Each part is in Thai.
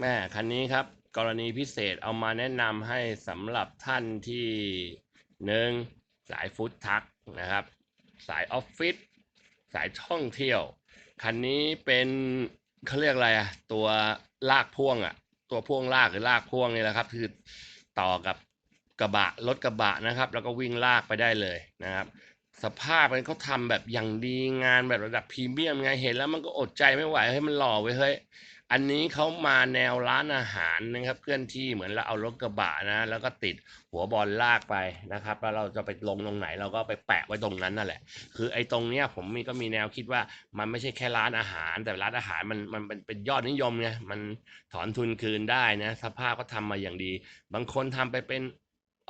แม่คันนี้ครับ กรณีพิเศษเอามาแนะนำให้สำหรับท่านที่หนึ่งสายฟุตทักนะครับ สายออฟฟิศสายท่องเที่ยว คันนี้เป็นเขาเรียกอะไรอะตัวลากพ่วงอะตัวพ่วงลากหรือลากพ่วงนี่แหละครับคือต่อกับกระบะรถกระบะนะครับ แล้วก็วิ่งลากไปได้เลยนะครับ สภาพมันเขาทำแบบอย่างดีงานแบบระดับพรีเมียมไงเห็นแล้วมันก็อดใจไม่ไหวให้ยมันหล่อไว้ยเฮ้ย อันนี้เขามาแนวร้านอาหารนะครับเคลื่อนที่เหมือนเราเอารถกระบะนะแล้วก็ติดหัวบอลลากไปนะครับแล้วเราจะไปลงตรงไหนเราก็ไปแปะไว้ตรงนั้นนั่นแหละ คือไอ้ตรงเนี้ยผมมีก็มีแนวคิดว่ามันไม่ใช่แค่ร้านอาหาร แต่ร้านอาหารมันมันเป็นเป็นยอดนิยมไงมันถอนทุนคืนได้นะสภาพก็ทำมาอย่างดี บางคนทำไปเป็น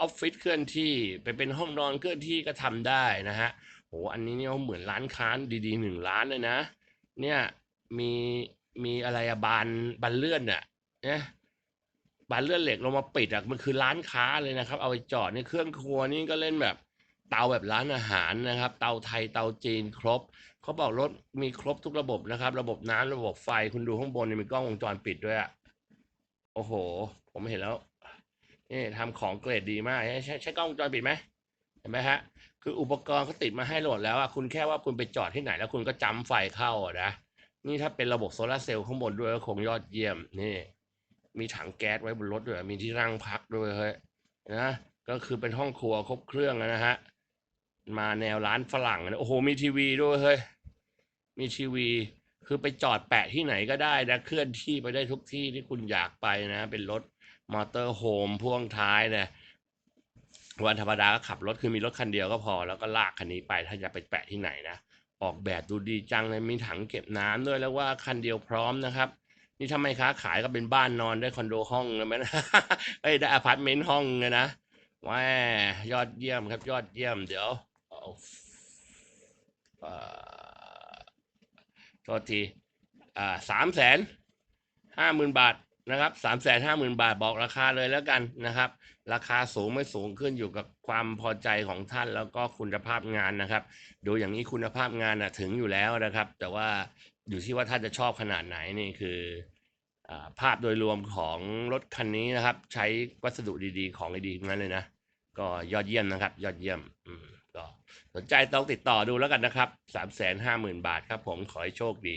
ออฟฟิศเคลื่อนที่ไปเป็นห้องนอนเคลื่อนที่ก็ทำได้นะฮะโหอันนี้เนี่ยเหมือนร้านค้าดีๆหนึ่งร้านเลยนะ เนี่ยมี มีอะไรอะบานบานเลื่อนอะเนี่ยบานเลื่อนเหล็กลงมาปิดอะมันคือร้านค้าเลยนะครับ เอาไปจอดในเครื่องครัวนี่ก็เล่นแบบเตาแบบร้านอาหารนะครับ เตาไทยเตาจีนครบเขาบอกรถมีครบทุกระบบนะครับ ระบบน้ำระบบไฟคุณดูข้างบนนี่มีกล้องวงจรปิดด้วยอะโอ้โห ผมเห็นแล้วนี่ทำของเกรดดีมากใช้ใช้ใช้กล้องวงจรปิดไหมเห็นไหมฮะคืออุปกรณ์เขาติดมาให้โหลดแล้วอะคุณแค่ว่าคุณไปจอดที่ไหนแล้วคุณก็จำไฟเข้าอะนะ นี่ถ้าเป็นระบบโซลาเซลล์ข้างบนด้วยก็คงยอดเยี่ยมนี่ มีถังแก๊สไว้บนรถด้วย มีที่นั่งพักด้วยเฮ้ยนะก็คือเป็นห้องครัวครบเครื่องนะฮะมาแนวร้านฝรั่งนะโอ้โหมีทีวีด้วยเฮ้ยมีทีวี คือไปจอดแปะที่ไหนก็ได้นะเคลื่อนที่ไปได้ทุกที่ที่คุณอยากไปนะ เป็นรถมอเตอร์โฮมพ่วงท้ายนะวันธรรมดาก็ขับรถคือมีรถคันเดียวก็พอ แล้วก็ลากคันนี้ไปถ้าจะไปแปะที่ไหนนะ ออกแบบดูดีจังเลยมีถังเก็บน้ำด้วยแล้วว่าคันเดียวพร้อมนะครับ นี่ทำไมค้าขายก็เป็นบ้านนอนได้คอนโดห้องเลยไหมนะเอ้ได้อพาร์ตเมนต์ห้องเลยนะแหว้ยอดเยี่ยมครับ ยอดเยี่ยม เดี๋ยวเออโทษทีอ่าสามแสนห้าหมื่นบาท นะครับสามแสนห้าหมื่นบาทบอกราคาเลยแล้วกันนะครับ ราคาสูงไม่สูงขึ้นอยู่กับความพอใจของท่านแล้วก็คุณภาพงานนะครับ ดูอย่างนี้คุณภาพงานน่ะถึงอยู่แล้วนะครับ แต่ว่าอยู่ที่ว่าท่านจะชอบขนาดไหนนี่คืออภาพโดยรวมของรถคันนี้นะครับ ใช้วัสดุดีๆ ของดีๆทั้งนั้นเลยนะ ก็ยอดเยี่ยมนะครับ ยอดเยี่ยมอืมก็สนใจต้องติดต่อดูแล้วกันนะครับสามแสนห้าหมื่นบาทครับผมขอให้โชคดี